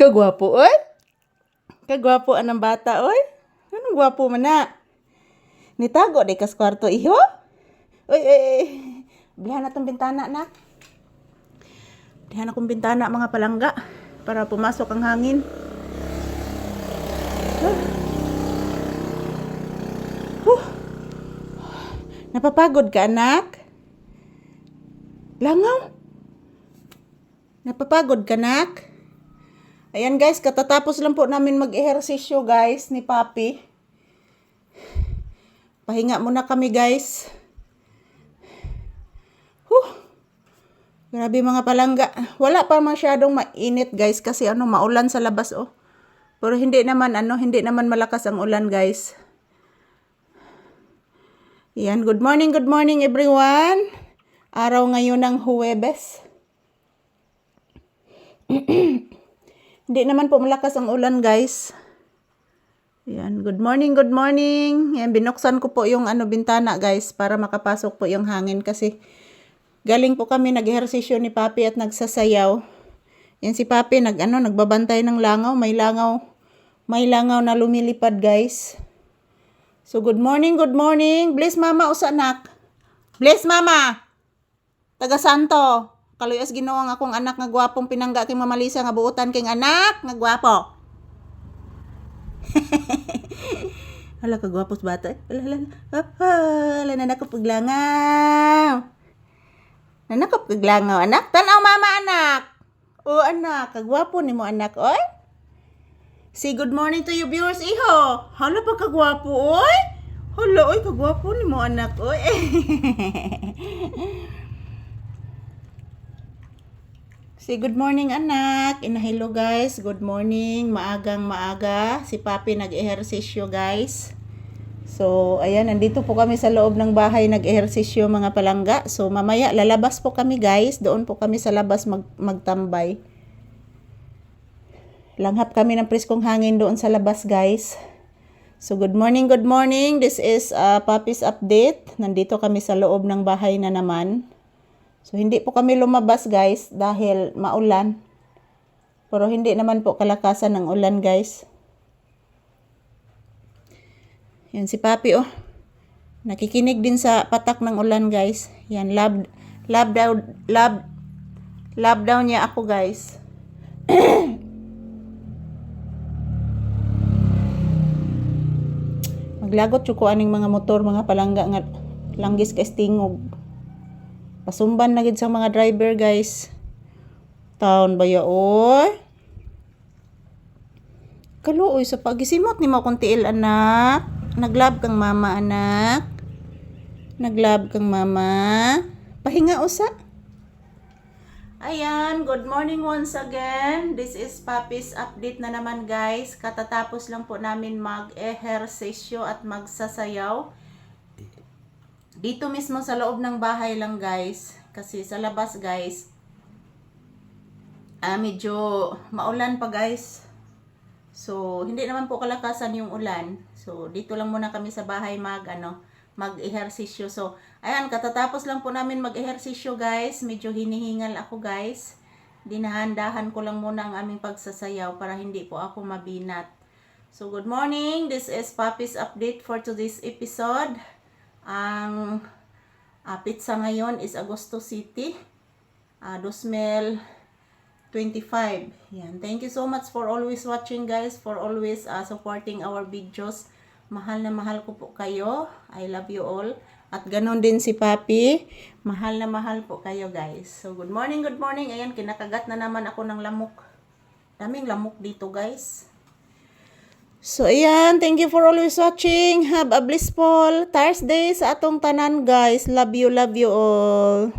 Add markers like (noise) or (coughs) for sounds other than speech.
Kagwapo, oy. Kagwapo anang bata, oy. Anong gwapo man na? Nitago di kas kwarto, iho? Oy, oy, oy. Bilihan na bintana, nak. Bilihan akong bintana, mga palangga. Para pumasok ang hangin. Huh. Huh. Napapagod ka, anak? Langaw? Napapagod ka, nak? Ayan guys, katatapos lang po namin mag-ehersisyo guys ni Papi. Pahinga muna kami guys. Huh. Grabe mga palangga. Wala pa masyadong mainit guys kasi ano maulan sa labas oh. Pero hindi naman ano, hindi naman malakas ang ulan guys. Yan, good morning, good morning everyone. Araw ngayon ng Huwebes. (clears throat) Hindi naman po malakas ang ulan, guys. Yan, good morning, good morning. Yan, binuksan ko po yung ano bintana, guys, para makapasok po yung hangin kasi galing po kami nag-ehersisyo ni Papi at nagsasayaw. Yan si Papi nag ano, nagbabantay ng langaw, may langaw. May langaw na lumilipad, guys. So good morning, good morning. Bless mama usanak. Bless mama. Taga Santo. Kaluyas Ginoo ang akong anak nga gwapong pinangga kay Mama Lisa nga buutan king anak nga gwapo. (laughs) Hala ka gwapos bata. Hala hala. Hala nanakop paglangaw. Nanakop paglangaw anak. Tanaw mama anak. O anak, kagwapo ni mo anak oy. Say good morning to you viewers iho. Hala pa kagwapo oy. Hala oy kagwapo ni mo anak oy. (laughs) Say good morning anak. Ina hello guys. Good morning. Maagang maaga. Si Papi nag-ehersisyo guys. So, ayan, nandito po kami sa loob ng bahay nag-ehersisyo mga palangga. So, mamaya lalabas po kami guys. Doon po kami sa labas mag magtambay. Langhap kami ng preskong hangin doon sa labas guys. So, good morning, good morning. This is uh, Papi's update. Nandito kami sa loob ng bahay na naman. So, hindi po kami lumabas guys dahil maulan. Pero hindi naman po kalakasan ng ulan guys. Yan si Papi oh. Nakikinig din sa patak ng ulan guys. Yan, love, love daw, love, love daw niya ako guys. (coughs) Maglagot ko aning mga motor, mga palangga nga langgis ka stingog. Pasumban na gid sa mga driver guys. Taon ba ya oy? Kaluoy sa pagisimot ni mo anak. Naglab kang mama anak. Naglab kang mama. Pahinga usa. Ayan, good morning once again. This is Papi's update na naman guys. Katatapos lang po namin mag-ehersisyo at magsasayaw. Dito mismo sa loob ng bahay lang guys. Kasi sa labas guys, ah, medyo maulan pa guys. So, hindi naman po kalakasan yung ulan. So, dito lang muna kami sa bahay mag, ano, mag-ehersisyo. So, ayan, katatapos lang po namin mag-ehersisyo guys. Medyo hinihingal ako guys. Dinahandahan ko lang muna ang aming pagsasayaw para hindi po ako mabinat. So, good morning. This is Papi's update for today's episode. Ang uh, pizza ngayon is Agosto City. Uh, 2025. Yan. Thank you so much for always watching guys. For always uh, supporting our videos. Mahal na mahal ko po kayo. I love you all. At ganon din si Papi. Mahal na mahal po kayo guys. So good morning, good morning. Ayan, kinakagat na naman ako ng lamok. Daming lamok dito guys. So, ayan. Thank you for always watching. Have a blissful Thursday sa atong tanan, guys. Love you, love you all.